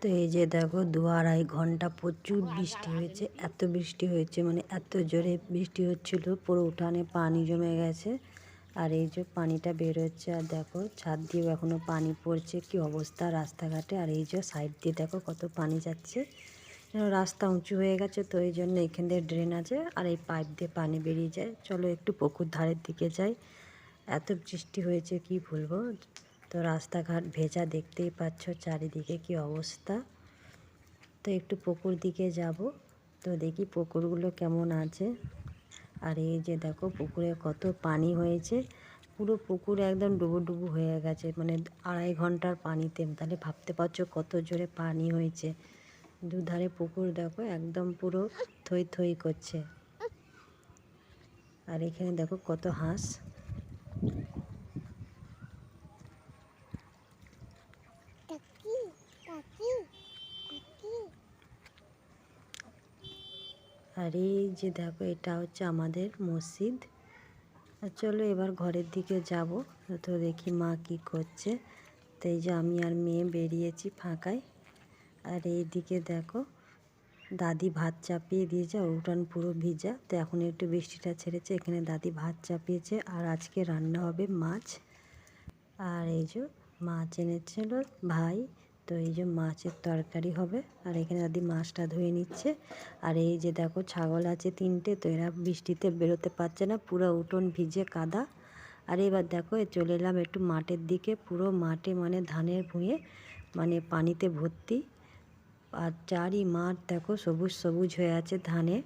তো এই যে দেখো, দু আড়াই ঘণ্টা প্রচুর বৃষ্টি হয়েছে, এত বৃষ্টি হয়েছে মানে এত জোরে বৃষ্টি হচ্ছিল, পুরো উঠানে পানি জমে গেছে, আর এই যে পানিটা বেরোচ্ছে আর দেখো, ছাদ দিয়েও এখনও পানি পড়ছে, কি অবস্থা রাস্তাঘাটে, আর এই যে সাইড দিয়ে দেখো কত পানি যাচ্ছে রাস্তা উঁচু হয়ে গেছে, তো এই জন্য এখান দিয়ে ড্রেন আছে, আর এই পাইপ দিয়ে পানি বেরিয়ে যায়, চলো একটু পুকুর ধারের দিকে যাই, এত বৃষ্টি হয়েছে, কি বলব তো রাস্তাঘাট ভেজা দেখতেই পাচ্ছ চারিদিকে কি অবস্থা। তো একটু পুকুর দিকে যাব। তো দেখি পুকুরগুলো কেমন আছে। আর এই যে দেখো পুকুরে কত পানি হয়েছে। পুরো পুকুর একদম ডুবু ডুবু হয়ে গেছে। মানে আড়াই ঘণ্টার পানিতে। তাহলে ভাবতে পারছ কত জোরে পানি হয়েছে। দুধারে পুকুর দেখো একদম পুরো থই থই করছে। আর এখানে দেখো কত হাঁস। আর এই যে দেখো, এটা হচ্ছে আমাদের মসজিদ। আর চলো এবার ঘরের দিকে যাব, তো দেখি মা কি করছে। তো এই যে আমি আর মেয়ে বেরিয়েছি ফাঁকায়। আর এই দিকে দেখো, দাদি ভাত চাপিয়ে দিয়েছে উঠান পুরো ভিজা। তো এখন একটু বৃষ্টিটা ছেড়েছে, এখানে দাদি ভাত চাপিয়েছে, আর আজকে রান্না হবে মাছ। আর এই যে মাছ এনেছিল ভাই। তো এই যে মাছের তরকারি হবে। আর এখানে দাদি মাছটা ধুয়ে নিচ্ছে। আর এই যে দেখো ছাগল আছে তিনটে, তো এরা বৃষ্টিতে বেরোতে পারছে না। পুরো উঠোন ভিজে কাদা। আর এবার দেখো, এ চলে এলাম একটু মাঠের দিকে। পুরো মাঠে মানে ধানের ভুঁয়ে মানে পানিতে ভর্তি। আর চারি মাঠ দেখো সবুজ সবুজ হয়ে আছে ধানে।